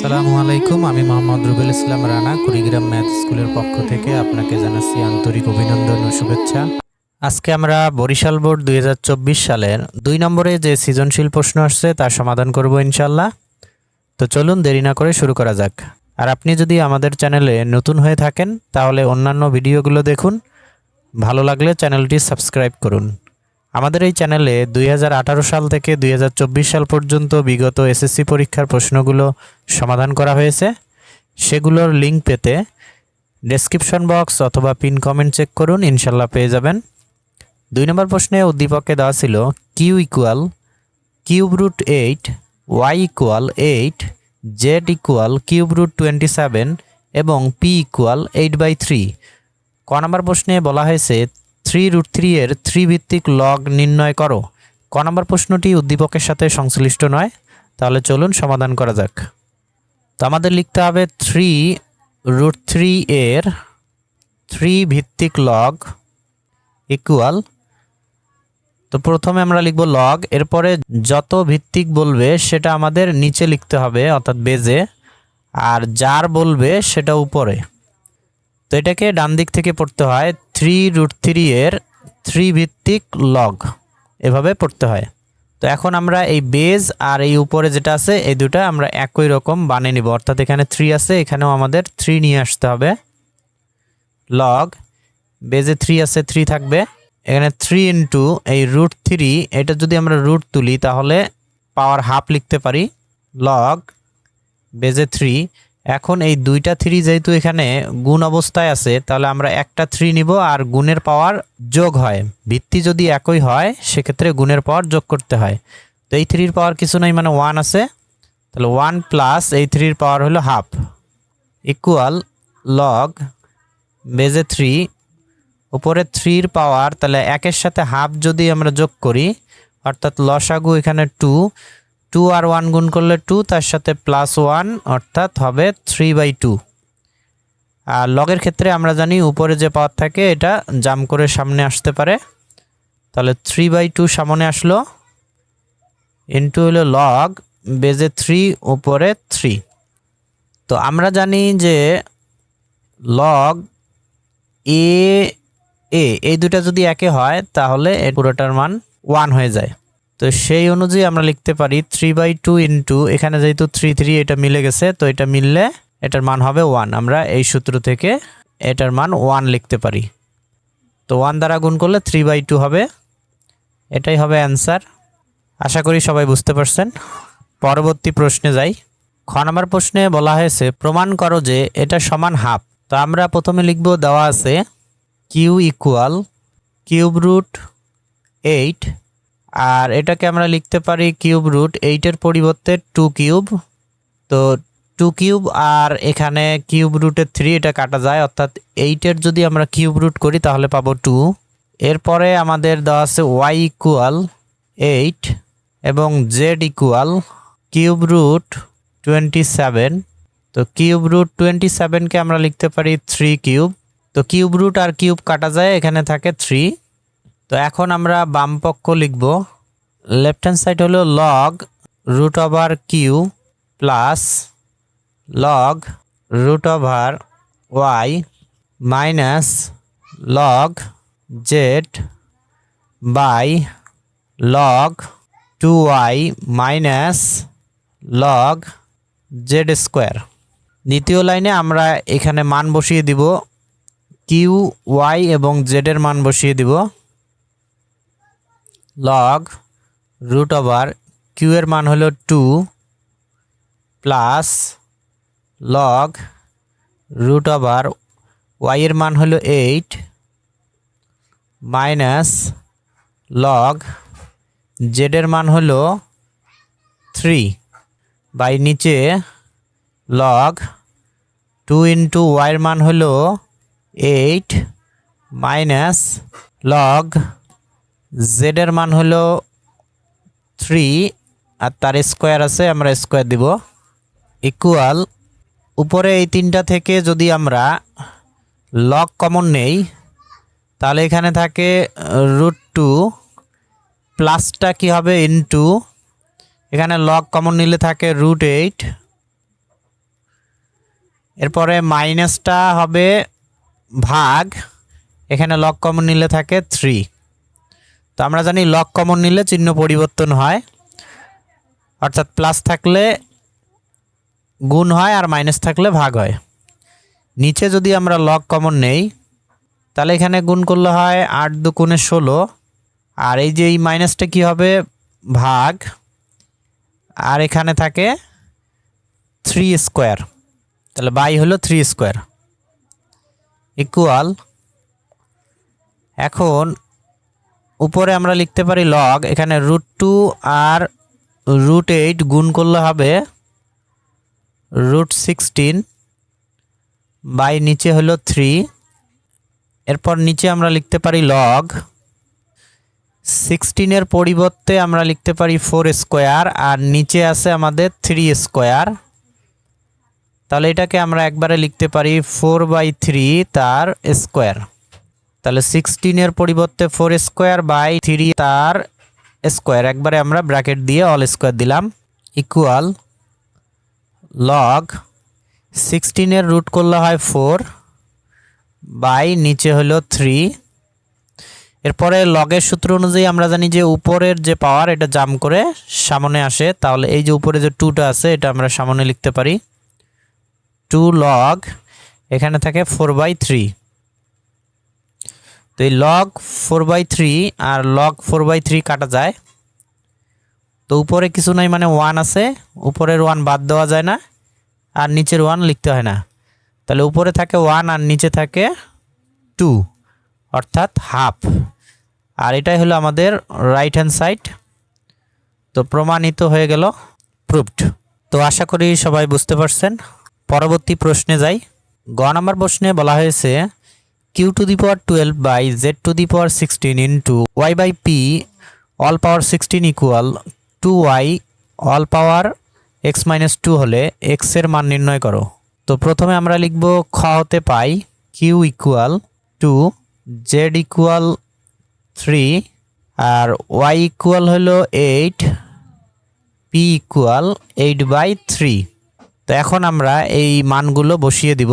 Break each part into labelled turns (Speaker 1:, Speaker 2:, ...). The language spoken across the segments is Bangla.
Speaker 1: আসসালামু আলাইকুম, আমি মোহাম্মদ রুবেল ইসলাম রানা, কুড়িগ্রাম ম্যাথ স্কুলের পক্ষ থেকে আপনাকে জানাচ্ছি আন্তরিক অভিনন্দন ও শুভেচ্ছা। আজকে আমরা বরিশাল বোর্ড দুই হাজার চব্বিশ সালের দুই নম্বরে যে সৃজনশীল প্রশ্ন আসছে তার সমাধান করব ইনশাল্লাহ তো চলুন দেরি না করে শুরু করা যাক। আর আপনি যদি আমাদের চ্যানেলে নতুন হয়ে থাকেন, তাহলে অন্যান্য ভিডিওগুলো দেখুন। ভালো লাগলে চ্যানেলটি সাবস্ক্রাইব করুন। আমাদের এই চ্যানেলে দুই হাজার আঠারো সাল থেকে দুই হাজার চব্বিশ সাল পর্যন্ত বিগত এসএসসি পরীক্ষার প্রশ্নগুলো সমাধান করা হয়েছে। সেগুলোর লিঙ্ক পেতে ডেসক্রিপশন বক্স অথবা পিন কমেন্ট চেক করুন, ইনশাল্লাহ পেয়ে যাবেন। দুই নম্বর প্রশ্নে উদ্দীপকে দেওয়া ছিল Q equal cube root eight Y equal eight Z equal cube root twenty seven এবং P equal eight by three ক নম্বর প্রশ্নে বলা হয়েছে থ্রি রুট থ্রি এর থ্রি ভিত্তিক লগ নির্ণয় করো। ক নম্বর প্রশ্নটি উদ্দীপকের সাথে সংশ্লিষ্ট নয়, তাহলে চলুন সমাধান করা যাক। তো আমাদের লিখতে হবে থ্রি রুট থ্রি এর থ্রি ভিত্তিক লগ ইকুয়াল তো প্রথমে আমরা লিখব লগ এরপরে যত ভিত্তিক বলবে সেটা আমাদের নিচে লিখতে হবে, অর্থাৎ বেজে আর যার বলবে সেটা উপরে। তো এটাকে ডান দিক থেকে পড়তে হয় থ্রি রুট থ্রি এর থ্রি ভিত্তিক লগ এভাবে পড়তে হয়। তো এখন আমরা এই বেজ আর এই উপরে যেটা আছে, এই দুটা আমরা একই রকম বানিয়ে নিব। অর্থাৎ এখানে থ্রি আছে, এখানেও আমাদের থ্রি নিয়ে আসতে হবে। লগ বেজে থ্রি আছে থ্রি থাকবে। এখানে থ্রি ইন্টু এই রুট থ্রি এটা যদি আমরা রুট তুলি, তাহলে পাওয়ার হাফ লিখতে পারি। লগ বেজে থ্রি এখন এই দুইটা থ্রি যেহেতু এখানে গুণ অবস্থায় আছে, তাহলে আমরা একটা থ্রি নিব আর গুণের পাওয়ার যোগ হয়। ভিত্তি যদি একই হয়, সেক্ষেত্রে গুণের পাওয়ার যোগ করতে হয়। তো এই থ্রির পাওয়ার কিছু নাই মানে ওয়ান আছে। তাহলে ওয়ান প্লাস এই থ্রির পাওয়ার হলো হাফ ইকুয়াল লগ বেজে থ্রি উপরে থ্রির পাওয়ার, তাহলে একের সাথে হাফ যদি আমরা যোগ করি, অর্থাৎ লসাগু এখানে টু টু আর ওয়ান গুণ করলে টু তার সাথে প্লাস ওয়ান অর্থাৎ হবে থ্রি বাই টু আর লগের ক্ষেত্রে আমরা জানি উপরে যে পাওয়ার থাকে, এটা জাম করে সামনে আসতে পারে। তাহলে থ্রি বাই টু সামনে আসলো ইন্টু হলো লগ বেজে থ্রি উপরে থ্রি তো আমরা জানি যে লগ এ এ এই দুটা যদি একে হয়, তাহলে পুরোটার মান ওয়ান হয়ে যায়। তো সেই অনুযায়ী আমরা লিখতে পারি থ্রি বাই টু ইন্টু এখানে যেহেতু থ্রি থ্রি এটা মিলে গেছে, তো এটা মিললে এটার মান হবে ওয়ান আমরা এই সূত্র থেকে এটার মান ওয়ান লিখতে পারি। তো ওয়ান দ্বারা গুণ করলে থ্রি বাই টু হবে। এটাই হবে অ্যান্সার আশা করি সবাই বুঝতে পারছেন। পরবর্তী প্রশ্নে যাই। খ নম্বর প্রশ্নে বলা হয়েছে, প্রমাণ করো যে এটা সমান হাফ তো আমরা প্রথমে লিখব, দেওয়া আছে Q equal cube root eight আর এটাকে আমরা লিখতে পারি কিউব রুট এইটের পরিবর্তে টু কিউব। তো টু কিউব আর এখানে কিউব রুটের থ্রি এটা কাটা যায়, অর্থাৎ এইটের যদি আমরা কিউব রুট করি তাহলে পাবো টু এরপরে আমাদের দেওয়া আছে ওয়াই ইকুয়াল এইট এবং Z equal cube root twenty seven তো কিউব রুট টোয়েন্টি সেভেনকে আমরা লিখতে পারি থ্রি কিউব। তো কিউব রুট আর কিউব কাটা যায়, এখানে থাকে থ্রি তো এখন আমরা বাম পক্ষ লিখব লেফট হ্যান্ড সাইড হলো log root over Q plus log root over Y minus log Z by log two Y minus log Z square দ্বিতীয় লাইনে আমরা এখানে মান বসিয়ে দিব কিউ ওয়াই এবং জেডের মান বসিয়ে দিব। লগ রুট ওভার কিউ এর মান হলো two plus log root over Y এর মান হলো এইট মাইনাস লগ জেডের মান হলো থ্রি বাই নিচে লগ টু ইন্টু ওয়াইয়ের মান হলো এইট মাইনাস লগ জেডের মান হলো থ্রি আর তার স্কোয়ার আছে, আমরা স্কোয়ার দিব। ইকুয়াল, উপরে এই তিনটা থেকে যদি আমরা লগ কমন নেই, তাহলে এখানে থাকে রুট টু প্লাসটা কি হবে ইনটু এখানে লগ কমন নিলে থাকে রুট এইট এরপরে মাইনাসটা হবে ভাগ, এখানে লক কমন নিলে থাকে থ্রি তো আমরা জানি লক কমন নিলে চিহ্ন পরিবর্তন হয়। অর্থাৎ প্লাস থাকলে গুণ হয় আর মাইনাস থাকলে ভাগ হয়। নিচে যদি আমরা লক কমন নেই, তাহলে এখানে গুণ করলে হয় আট দুগুণে ষোলো। আর এই যে এই মাইনাসটা কী হবে? ভাগ। আর এখানে থাকে থ্রি স্কোয়ার তাহলে বাই হলো থ্রি স্কোয়ার ইকুয়াল এখন উপরে আমরা লিখতে পারি লগ এখানে রুট টু আর রুট এইট গুণ করলে হবে রুট সিক্সটিন বাই নিচে হলো থ্রি এরপর নিচে আমরা লিখতে পারি লগ সিক্সটিনের পরিবর্তে আমরা লিখতে পারি ফোর স্কোয়ার আর নিচে আছে আমাদের থ্রি স্কোয়ার তাহলে এটাকে আমরা একবারে লিখতে পারি ফোর বাই থ্রি তার স্কোয়ার তাহলে সিক্সটিনের পরিবর্তে ফোর স্কোয়ার বাই থ্রি তার স্কোয়ার একবারে আমরা ব্র্যাকেট দিয়ে অল স্কোয়ার দিলাম। ইকুয়াল লগ সিক্সটিনের রুট করলে হয় ফোর বাই নিচে হলো থ্রি এরপরে লগের সূত্র অনুযায়ী আমরা জানি যে উপরের যে পাওয়ার এটা জাম করে সামনে আসে। তাহলে এই যে উপরে যে টুটা আছে, এটা আমরা সামনে লিখতে পারি। টু লগ এখানে থাকে ফোর বাই থ্রি তো এই লগ ফোর বাই থ্রি আর লগ ফোর বাই থ্রি কাটা যায়। তো উপরে কিছু নাই মানে ওয়ান আছে, উপরের ওয়ান বাদ দেওয়া যায় না, আর নিচের ওয়ান লিখতে হয় না। তাহলে উপরে থাকে ওয়ান আর নিচে থাকে টু অর্থাৎ হাফ আর এটাই হলো আমাদের রাইট হ্যান্ড সাইড তো প্রমাণিত হয়ে গেল প্রুভড তো আশা করি সবাই বুঝতে পারছেন। পরবর্তী প্রশ্নে যাই। গ নম্বর প্রশ্নে বলা হয়েছে Q to the power twelve by Z to the power sixteen into Y by P all power sixteen equal two Y all power X minus two হলে এক্সের মান নির্ণয় করো। তো প্রথমে আমরা লিখব খ হতে পাই Q equal two Z equal three আর ওয়াই ইকুয়াল হলো eight P equal eight by three তো এখন আমরা এই মানগুলো বসিয়ে দিব,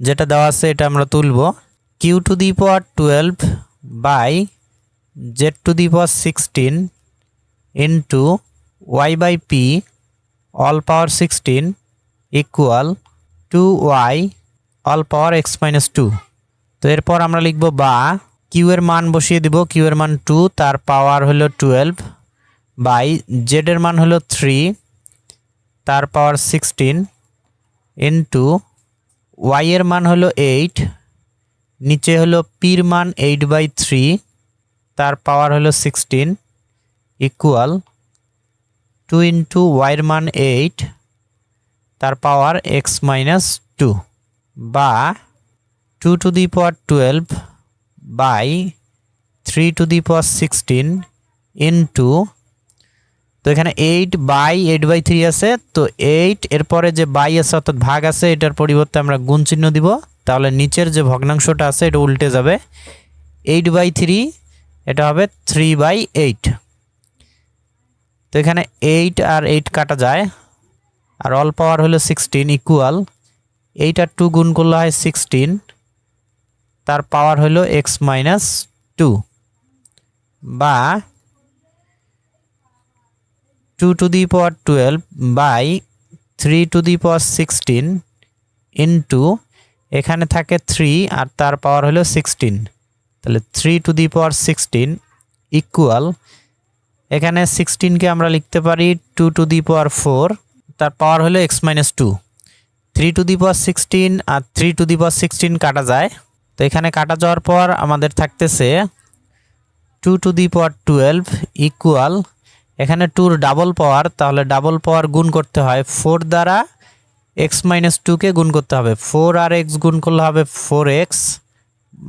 Speaker 1: যেটা দেওয়া আছে এটা আমরা তুলব। Q to the power twelve by Z to the power sixteen into Y by P all power sixteen equal to Y all power X minus two তো এরপর আমরা লিখব বা কিউ এর মান বসিয়ে দিব। কিউ এর মান টু তার পাওয়ার হলো টুয়েলভ বাই জেড এর মান হলো থ্রি তার পাওয়ার সিক্সটিন ইন্টু ওয়াই এর মান হলো এইট নিচে হলো পির মান এইট বাই থ্রি তার পাওয়ার হলো সিক্সটিন ইকুয়াল টু ইন্টু ওয়াইয়ের মান এইট তার পাওয়ার এক্স মাইনাস টু বা two to the power twelve by three to the power sixteen into তো এখানে eight by eight by three আছে, তো এইট এরপরে যে বাই আছে অর্থাৎ ভাগ আছে, এটার পরিবর্তে আমরা গুণ চিহ্ন দিব। তাহলে নিচের যে ভগ্নাংশটা আছে, এটা উল্টে যাবে। এইট বাই থ্রি এটা হবে থ্রি বাই এইট তো এখানে এইট আর এইট কাটা যায়, আর অল পাওয়ার হলো সিক্সটিন ইকুয়াল এইট আর টু গুণ করলে হয় সিক্সটিন তার পাওয়ার হলো এক্স মাইনাস টু বা two to the power twelve by three to the power sixteen into এখানে থাকে থ্রি আর তার পাওয়ার হলো সিক্সটিন তাহলে three to the power sixteen equal এখানে সিক্সটিনকে আমরা লিখতে পারি two to the power four তার পাওয়ার হলো X minus two three to the power sixteen R three to the power sixteen কাটা যায়। তো এখানে কাটা যাওয়ার পর আমাদের থাকতেছে two to the power twelve equal এখানে টুর ডাবল পাওয়ার, তাহলে ডাবল পাওয়ার গুণ করতে হয় ফোর দ্বারা এক্স মাইনাস টুকে গুণ করতে হবে। ফোর আর এক্স গুণ করলে হবে ফোর এক্স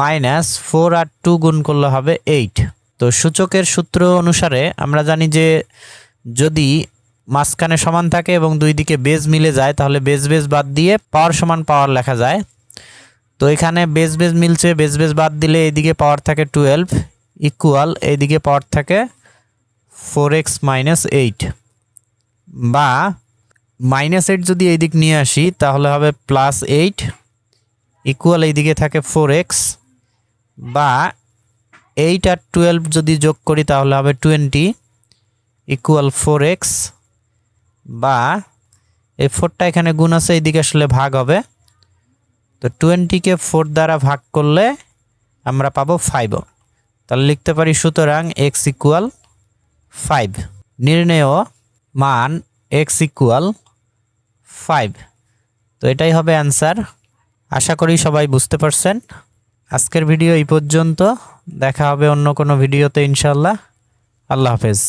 Speaker 1: মাইনাস ফোর আর টু গুণ করলে হবে এইট। তো সূচকের সূত্র অনুসারে আমরা জানি যে যদি মাঝখানে সমান থাকে এবং দুই দিকে বেজ মিলে যায়, তাহলে বেজ বেজ বাদ দিয়ে পাওয়ার সমান পাওয়ার লেখা যায়। তো এখানে বেজ বেজ মিলছে বেজ বেজ বাদ দিলে এইদিকে পাওয়ার থাকে টুয়েলভ, ইকুয়াল এইদিকে পাওয়ার থাকে ফোর এক্স মাইনাস এইট বা মাইনাস এইট যদি এই দিক নিয়ে আসি, তাহলে হবে প্লাস এইট ইকুয়াল এইদিকে থাকে ফোর এক্স বা এইট আর টুয়েলভ যদি যোগ করি, তাহলে হবে টোয়েন্টি ইকুয়াল ফোর এক্স বা এই ফোরটা এখানে গুণ আছে, এইদিকে আসলে ভাগ হবে। তো টোয়েন্টিকে ফোর দ্বারা ভাগ করলে আমরা পাবো ফাইভ। তাহলে লিখতে পারি সুতরাং এক্স ইকুয়াল ফাইভ নির্ণেয় মান এক্স ইকুয়াল ফাইভ তো এটাই হবে অ্যান্সার আশা করি সবাই বুঝতে পারছেন। আজকের ভিডিও এই পর্যন্ত। দেখা হবে অন্য কোনো ভিডিওতে ইনশাল্লাহ আল্লাহ হাফেজ।